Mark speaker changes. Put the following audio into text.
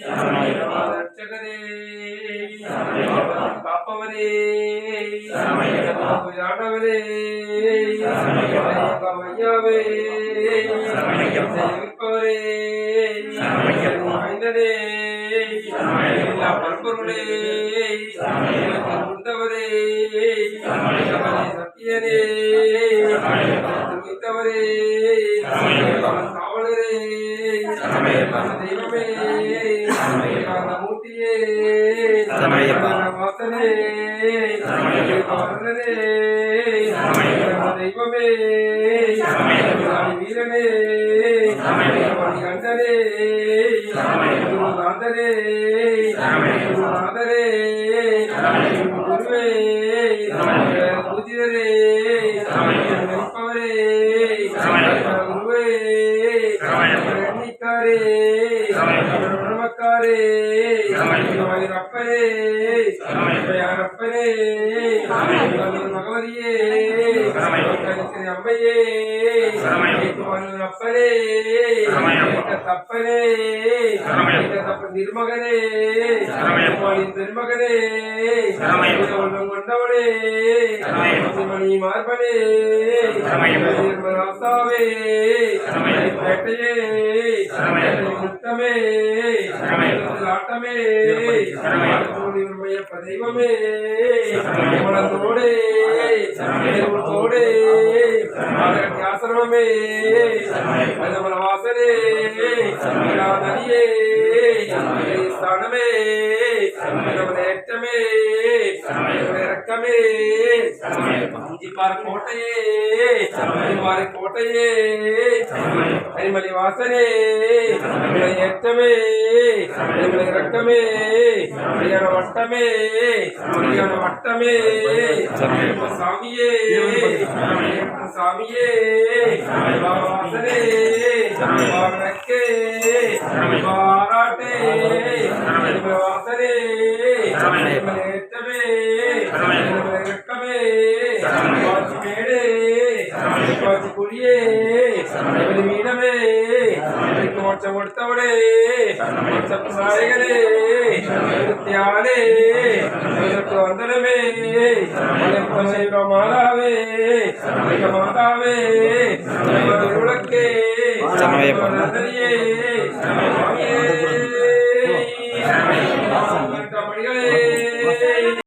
Speaker 1: சரணமையப்பா.
Speaker 2: ரட்சகரே. காப்பவரே. ஆண்டவரே. ஐயாவே. மைந்தனே
Speaker 1: சரணமையப்பா.
Speaker 2: எல்லா
Speaker 1: சரணமையப்பா.
Speaker 2: உண்டவரே. துணித்தவரே
Speaker 1: சரணமையப்பா.
Speaker 2: காவலரே
Speaker 1: తతమేవ
Speaker 2: దేవమే
Speaker 1: తతమేవ
Speaker 2: నమూతియే
Speaker 1: తతమేవ
Speaker 2: నమోతనే
Speaker 1: తతమేవ
Speaker 2: వరణనే
Speaker 1: తతమేవ
Speaker 2: దైవమే
Speaker 1: తతమేవ
Speaker 2: వీరనే
Speaker 1: తతమేవ
Speaker 2: గంటనే
Speaker 1: తతమేవ
Speaker 2: నాదరే
Speaker 1: తతమేవ
Speaker 2: నాదరే
Speaker 1: తతమేవ
Speaker 2: గురువే
Speaker 1: తతమేవ
Speaker 2: పూజిరే
Speaker 1: తతమేవ
Speaker 2: నిప్పవరే
Speaker 1: சரணமையப்பா.
Speaker 2: அப்பரே
Speaker 1: சரணமையப்பா.
Speaker 2: பகவதியே
Speaker 1: சரணமையப்பா.
Speaker 2: அம்மையே. தப்பனே
Speaker 1: சரணமையப்பா.
Speaker 2: தப்ப. உள்ளம் கொண்டவனே.
Speaker 1: சரணமையப்பா.
Speaker 2: மணி மார்பனே. ராசாவே
Speaker 1: சரணமையப்பா.
Speaker 2: ముక్తమే
Speaker 1: ఆటమే
Speaker 2: నిర్మయ పదైవమే
Speaker 1: మన
Speaker 2: తోడే
Speaker 1: తోడే
Speaker 2: ఆశ్రమమే
Speaker 1: పదమల
Speaker 2: వాసనే
Speaker 1: నదియే
Speaker 2: స్థానమే
Speaker 1: ఎట్టమే
Speaker 2: రక్కమే ఇది
Speaker 1: వారి
Speaker 2: కోటయే వారి
Speaker 1: కోటయే
Speaker 2: அரிமலை வாசனே. ஏற்றமே. இறக்கமே
Speaker 1: சரணமையப்பா.
Speaker 2: அரியான வட்டமே. அரியான வட்டமே. சாமியே. சாமியே. வாசனே. பாராட்டே
Speaker 1: சரணமையப்பா.
Speaker 2: வாசனே. ஏற்றமே. வாசி மேடே.
Speaker 1: சரணமையப்பா. சரணமையப்பா.
Speaker 2: மோட்சம் கொடுத்தவளே
Speaker 1: சரணமையப்பா.
Speaker 2: மோட்ச நாயகனே நித்தியானே இதற்கு வந்தனமே மலைப்ப மாதாவே மாதாவே
Speaker 1: சரணமையப்பா.
Speaker 2: நந்தனியே